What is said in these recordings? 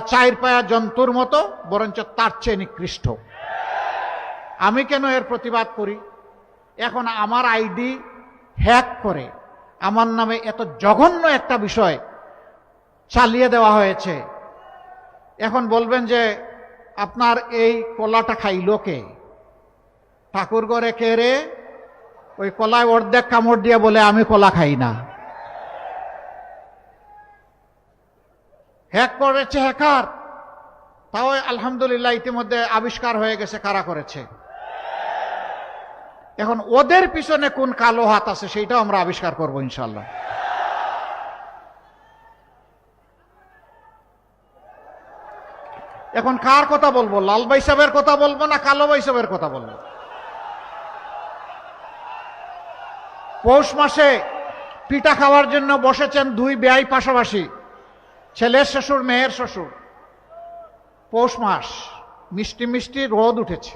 চাইর পায়া জন্তুর মতো, বরঞ্চ তার চেয়ে নিকৃষ্ট। আমি কেন এর প্রতিবাদ করি? এখন আমার আইডি হ্যাক করে আমার নামে এত জঘন্য একটা বিষয় চালিয়ে দেওয়া হয়েছে। এখন বলবেন যে, আপনার এই কলাটা খাইলো কে? ঠাকুর ঘরে কে রে? ওই কলায় অর্ধেক কামড় দিয়ে বলে, আমি কলা খাই না। হ্যাক করেছে হ্যাকার। তাও আলহামদুলিল্লাহ ইতিমধ্যে আবিষ্কার হয়ে গেছে, কারা করেছে। এখন ওদের পিছনে কোন কালো হাত আছে, সেইটাও আমরা আবিষ্কার করব ইনশাল্লাহ এখন কার কথা বলব? লাল বাইসাবের কথা বলব না কালো বাইসাবের কথা বলব? পৌষ মাসে পিঠা খাওয়ার জন্য বসেছেন দুই ব্যয় পাশাপাশি। ছেলের শ্বশুর, মেয়ের শ্বশুর। পৌষ মাস, মিষ্টি মিষ্টি রোদ উঠেছে।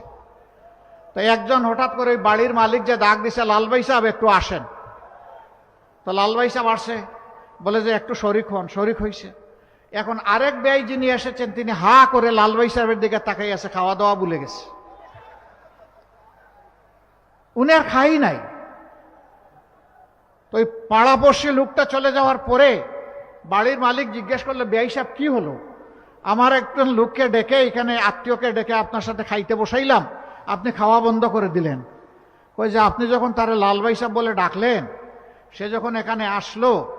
তো একজন হঠাৎ করে ওই বাড়ির মালিক যে ডাক দিছে, লালবাই সাহেব, একটু আসেন। তো লালবাই সাহেব আসে, বলে যে একটু শরিক হন, শরিক হয়েছে এখন আরেক ব্যয় যিনি এসেছেন, তিনি হা করে লালবাই সাহেবের দিকে তাকাই আছে খাওয়া দাওয়া ভুলে গেছে। উনি আর খাই নাই। তো ওই পাড়াপড়শি লোকটা চলে যাওয়ার পরে বাড়ির মালিক জিজ্ঞেস করলে ব্যয় সাহেব, কি হলো? আমার একজন লোককে ডেকে এখানে আত্মীয়কে ডেকে আপনার সাথে খাইতে বসাইলাম। আপনি খাওয়া বন্ধ করে দিলেন। কই যে, আপনি যখন তার লালবাই সাহেব বলে ডাকলেন, সে যখন এখানে আসলো,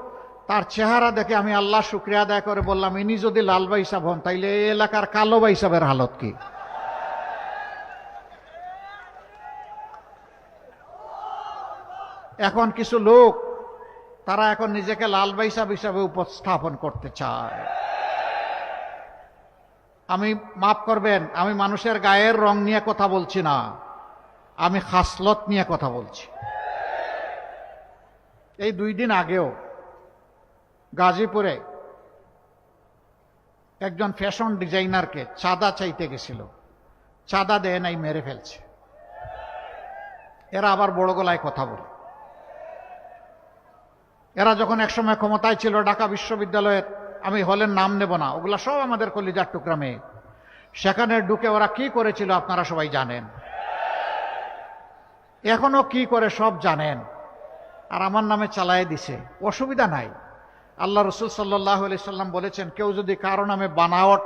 তার চেহারা দেখে আমি আল্লাহ শুক্রিয়া আদায় করে বললাম, ইনি যদি লালবাই সাহেব হন, তাইলে এই এলাকার কালো বাই সাহেবের হালত কি? এখন কিছু লোক তারা এখন নিজেকে লাল বাইসাব হিসাবে উপস্থাপন করতে চায়। আমি মাফ করবেন, আমি মানুষের গায়ের রং নিয়ে কথা বলছি না, আমি খাসলত নিয়ে কথা বলছি। এই দুই দিন আগেও গাজীপুরে একজন ফ্যাশন ডিজাইনারকে চাঁদা চাইতে গেছিল। চাঁদা দেয় নাই, মেরে ফেলছে। এরা আবার বড় গলায় কথা বলে। এরা যখন একসময় ক্ষমতায় ছিল ঢাকা বিশ্ববিদ্যালয়ের, আমি হলের নাম নেব না, ওগুলা সব আমাদের কলিজার টুকরা মেয়ে। সেখানে ঢুকে ওরা কি করেছিল আপনারা সবাই জানেন। এখনও কি করে সব জানেন। আর আমার নামে চালায় দিছে। অসুবিধা নাই। আল্লাহ রসুল সাল্লাহ আলি সাল্লাম বলেছেন, কেউ যদি কারও নামে বানাওয়াট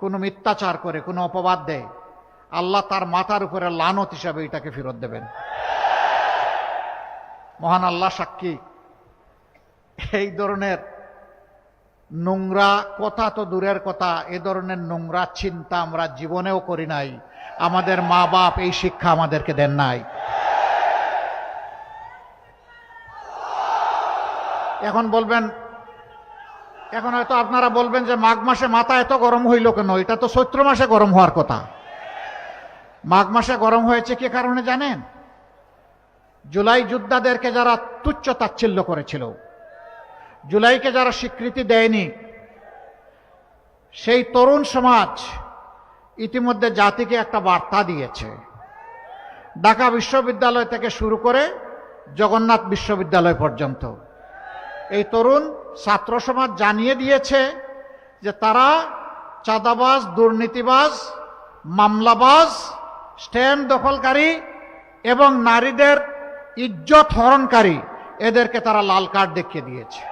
কোনো মিথ্যাচার করে, কোনো অপবাদ দেয়, আল্লাহ তার মাথার উপরে লানত হিসাবে এটাকে ফেরত দেবেন। মহান আল্লাহ সাক্ষী। এই ধরনের নোংরা কথা তো দূরের কথা, এ ধরনের নোংরা চিন্তা আমরা জীবনেও করি নাই। আমাদের মা বাপ এই শিক্ষা আমাদেরকে দেন নাই। এখন বলবেন, এখন হয়তো আপনারা বলবেন যে মাঘ মাসে মাথা এত গরম হইল কেন? এটা তো চৈত্র মাসে গরম হওয়ার কথা। মাঘ মাসে গরম হয়েছে কি কারণে জানেন? জুলাই যোদ্ধাদেরকে যারা তুচ্ছ তাচ্ছিল্য করেছিল জুলাইকে যারা স্বীকৃতি দেয়নি, সেই তরুণ সমাজ ইতিমধ্যে জাতিকে একটা বার্তা দিয়েছে। ঢাকা বিশ্ববিদ্যালয় থেকে শুরু করে জগন্নাথ বিশ্ববিদ্যালয় পর্যন্ত। এই তরুণ ছাত্র সমাজ জানিয়ে দিয়েছে যে তারা চাঁদাবাজ, দুর্নীতিবাজ, মামলাবাজ স্ট্যান্ড দখলকারী এবং নারীদের ইজ্জত হরণকারী, এদেরকে তারা লাল কার্ড দেখিয়ে দিয়েছে।